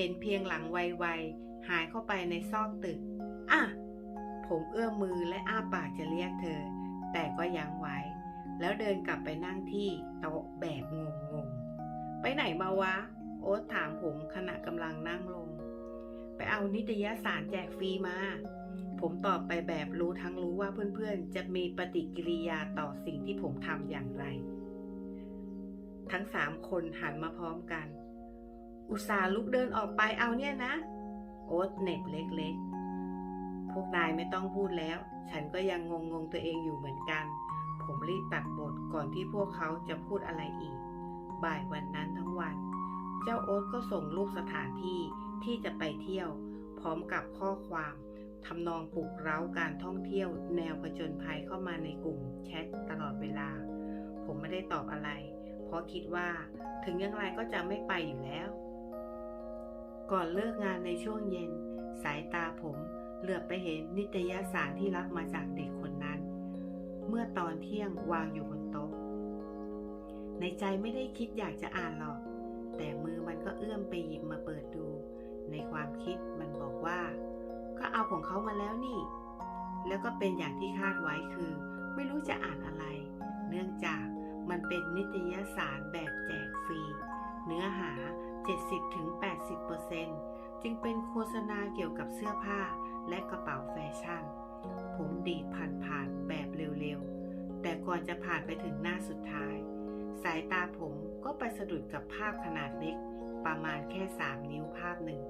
เห็นเพียงหลังไวๆหายเข้าไปในซอกตึก อะ ผมเอื้อมมือและอ้าปากจะเรียกเธอ แต่ก็ยั้งไว้ แล้วเดินกลับไปนั่งที่โต๊ะแบบงงๆ ไปไหนมาวะ โอ๊ตถามผมขณะกำลังนั่งลง ไปเอานิตยสารแจกฟรีมา ผมตอบไปแบบรู้ทั้งรู้ว่าเพื่อนๆ จะมีปฏิกิริยาต่อสิ่งที่ผมทำอย่างไร ทั้งสามคนหันมาพร้อมกัน อุตส่าห์ลุกเดินออกไปเอาเนี่ยนะ โอ๊ตเหน็บเล็กๆ พวกนายไม่ต้องพูดแล้ว ฉันก็ยังงงๆตัวเองอยู่เหมือนกัน ผมรีบตัดบทก่อนที่พวกเขาจะพูดอะไรอีก บ่ายวันนั้นทั้งวัน เจ้าโอ๊ตก็ส่งรูปสถานที่ที่จะไปเที่ยว พร้อมกับข้อความทำนองปลุกเร้าการท่องเที่ยว แนวผจญภัยเข้ามาในกลุ่มแชทตลอดเวลา ผมไม่ได้ตอบอะไร เพราะคิดว่า ถึงอย่างไรก็จะไม่ไปอยู่แล้ว ก่อนเลิกงานในช่วงเย็น สายตาผมเหลือบไปเห็นนิตยสารที่รับมาจากเด็กคนนั้น เมื่อตอนเที่ยงวางอยู่บนโต๊ะ ในใจไม่ได้คิดอยากจะอ่านหรอก แต่มือมันก็เอื้อมไปหยิบมาเปิดดู ในความคิดมันบอกว่า ก็เอาของเขามาแล้วนี่ แล้วก็เป็นอย่างที่คาดไว้คือ ไม่รู้จะอ่านอะไร เนื่องจากมันเป็นนิตยสารแบบแจกฟรี เนื้อหา 70-80%จึงเป็นโฆษณาเกี่ยวกับเสื้อผ้าและกระเป๋าแฟชั่น ผมดีดผ่านๆแบบเร็วๆ แต่ก่อนจะผ่านไปถึงหน้าสุดท้าย สายตาผมก็ไปสะดุดกับภาพขนาดเล็ก ประมาณแค่ 3 นิ้วภาพหนึ่ง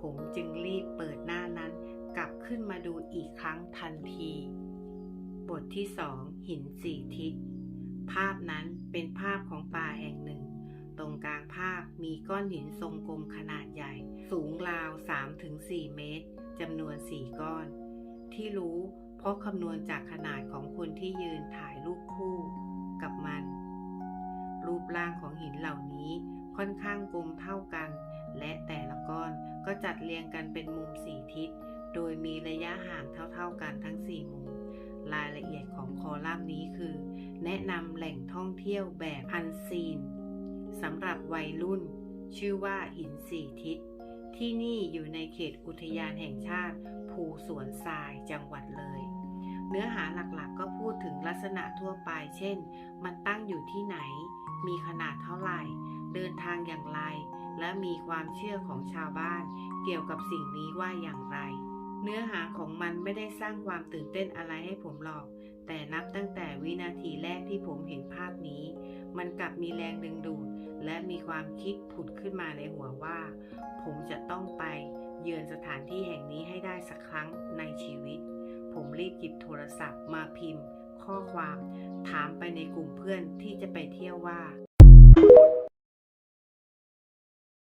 ผมจึงรีบเปิดหน้านั้นกลับขึ้นมาดูอีกครั้งทันที บทที่สองหินสี่ทิศภาพนั้นเป็น ก้อนหินทรงกลมขนาดใหญ่ สูงราว 3-4 เมตรจำนวน 4 ก้อน ที่รู้เพราะคำนวณจากขนาดของคนที่ยืนถ่ายรูปคู่กับมัน รูปร่างของหินเหล่านี้ค่อนข้างกลมเท่ากัน และแต่ละก้อนก็จัดเรียงกันเป็นมุมสี่ทิศ โดยมีระยะห่างเท่าๆกันทั้ง 4 มุม รายละเอียดของคอลัมน์นี้คือ แนะนำแหล่งท่องเที่ยวแบบอันซีนสำหรับวัยรุ่น ชื่อว่าหินสี่ทิศ ที่นี่อยู่ในเขตอุทยานแห่งชาติ ภูสวนทรายจังหวัดเลย เนื้อหาหลักๆก็พูดถึงลักษณะทั่วไป เช่น มันตั้งอยู่ที่ไหน มีขนาดเท่าไหร่ เดินทางอย่างไร และมีความเชื่อของชาวบ้าน เกี่ยวกับสิ่งนี้ว่าอย่างไร เนื้อหาของมันไม่ได้สร้างความตื่นเต้นอะไรให้ผมหรอก แต่นับตั้งแต่วินาทีแรกที่ผมเห็นภาพนี้ มันกลับมีแรงดึงดูด และมีความคิดผุดขึ้นมาในหัวว่า ผมจะต้องไปเยือนสถานที่แห่งนี้ให้ได้สักครั้งในชีวิต ผมรีบหยิบโทรศัพท์มาพิมพ์ ข้อความถามไปในกลุ่มเพื่อนที่จะไปเที่ยวว่า